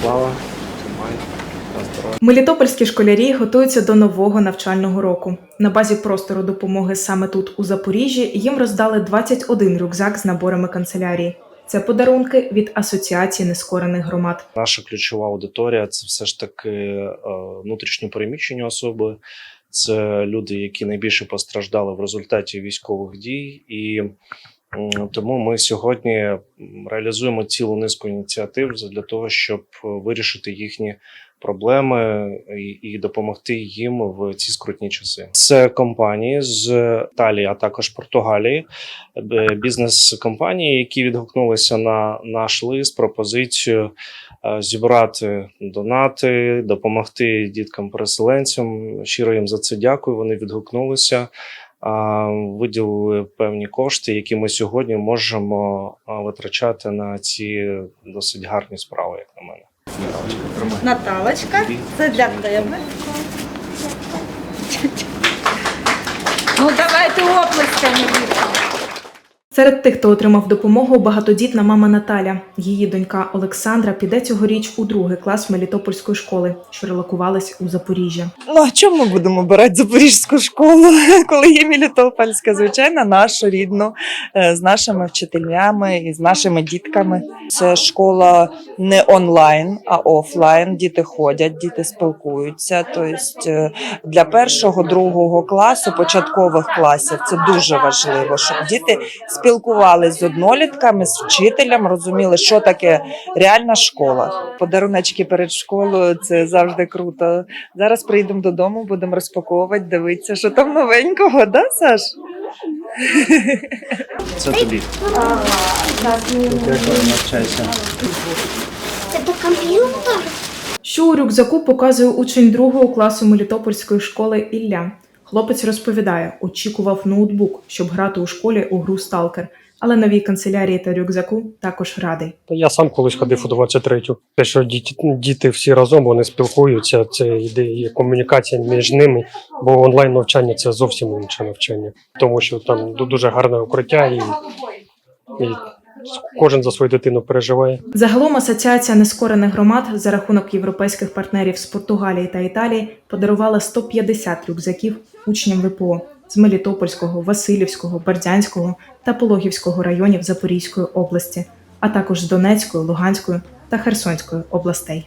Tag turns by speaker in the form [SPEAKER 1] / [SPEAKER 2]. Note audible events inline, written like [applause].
[SPEAKER 1] слава, тримай.
[SPEAKER 2] Мелітопольські школярі готуються до нового навчального року. На базі простору допомоги саме тут, у Запоріжжі, їм роздали 21 рюкзак з наборами канцелярії. Це подарунки від Асоціації нескорених громад.
[SPEAKER 1] Наша ключова аудиторія це все ж таки е, внутрішньо переміщені особи. Це люди, які найбільше постраждали в результаті військових дій, і тому ми сьогодні реалізуємо цілу низку ініціатив для того, щоб е, вирішити їхні проблеми і, допомогти їм в ці скрутні часи. Це компанії з Італії, а також Португалії, бізнес-компанії, які відгукнулися на наш лист, пропозицію е, зібрати донати, допомогти діткам-переселенцям. Щиро їм за це дякую. Вони відгукнулися. Виділили певні кошти, які ми сьогодні можемо витрачати на ці досить гарні справи, як на мене.
[SPEAKER 3] Наталочка, це для тебе. Ну давайте оплесками.
[SPEAKER 2] Серед тих, хто отримав допомогу, багатодітна мама Наталя. Її донька Олександра піде цьогоріч у другий клас Мелітопольської школи, що релокувалась у Запоріжжя.
[SPEAKER 4] Ну а чому ми будемо брати запорізьку школу, [laughs] коли є Мелітопольська, звичайно, нашу рідну е, з нашими вчителями і з нашими дітками. Це школа не онлайн, а офлайн. Діти ходять, діти спілкуються. Тобто е, для першого, другого класу, початкових класів, це дуже важливо, щоб діти спілкувалися з однолітками, з вчителем, розуміли, що таке реальна школа. Подаруночки перед школою це завжди круто. Зараз приїдемо додому, будемо розпаковувати, дивитися, що там новенького, да, Саш?
[SPEAKER 1] Це тобі. навчайся.
[SPEAKER 5] Это компьютер?
[SPEAKER 2] Що у рюкзаку показує учень другого класу Мелітопольської школи Ілля. Хлопець розповідає, очікував ноутбук, щоб грати у школі у гру Сталкер, але новій канцелярії та рюкзаку також радий.
[SPEAKER 6] Я сам колись ходив у 23-ю. Те, що діти, діти всі разом вони спілкуються, це йде комунікація між ними, бо онлайн навчання це зовсім інше навчання, тому що там ду- дуже гарне укриття і, і кожен за свою дитину переживає.
[SPEAKER 2] Загалом Асоціація нескорених громад за рахунок європейських партнерів з Португалії та Італії подарувала 150 рюкзаків учням ВПО з Мелітопольського, Васильівського, Бердянського та Пологівського районів Запорізької області, а також з Донецької, Луганської та Херсонської областей.